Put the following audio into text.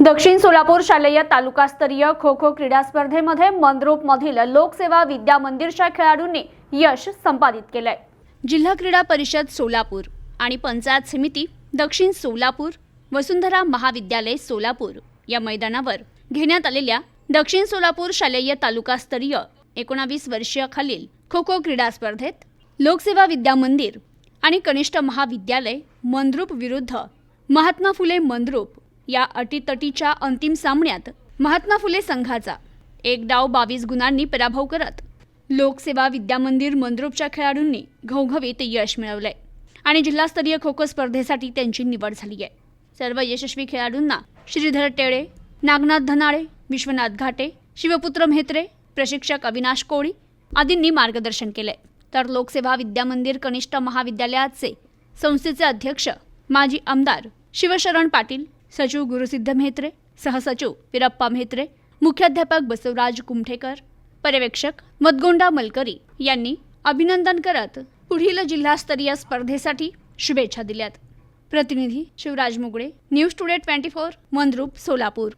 दक्षिण सोलापूर शालेय तालुकास्तरीय खो खो क्रीडा स्पर्धेमध्ये मनरूपमधील मधील लोकसेवा विद्या मंदिरच्या खेळाडूंनी यश संपादित केलंय. जिल्हा क्रीडा परिषद सोलापूर आणि पंचायत समिती दक्षिण सोलापूर वसुंधरा महाविद्यालय सोलापूर या मैदानावर घेण्यात आलेल्या दक्षिण सोलापूर शालेय तालुकास्तरीय एकोणावीस वर्षीय खालील खो खो क्रीडा स्पर्धेत लोकसेवा विद्या मंदिर आणि कनिष्ठ महाविद्यालय मनरूप विरुद्ध महात्मा फुले मनरूप या अटीतटीच्या अंतिम सामन्यात महात्मा फुले संघाचा एक डाव बावीस गुणांनी पराभव करत लोकसेवा विद्यामंदिर मंदिर खेळाडूंनी घवघवीत यश मिळवलंय. आणि जिल्हास्तरीय खो खो स्पर्धेसाठी त्यांची निवड झाली आहे. सर्व यशस्वी खेळाडूंना श्रीधर टेळे नागनाथ धनाळे विश्वनाथ घाटे शिवपुत्र म्हेत्रे प्रशिक्षक अविनाश कोळी आदींनी मार्गदर्शन केले तर लोकसेवा विद्यामंदिर कनिष्ठ महाविद्यालयाचे संस्थेचे अध्यक्ष माजी आमदार शिवशरण पाटील सचिव गुरुसिद्ध म्हेत्रे सहसचिव विरप्पा म्हेत्रे मुख्याध्यापक बसवराज कुमठेकर पर्यवेक्षक मदगोंडा मलकरी यांनी अभिनंदन करत पुढील जिल्हास्तरीय स्पर्धेसाठी शुभेच्छा दिल्यात. प्रतिनिधी Shivraj Mugale news today twenty four Mandrup Solapur.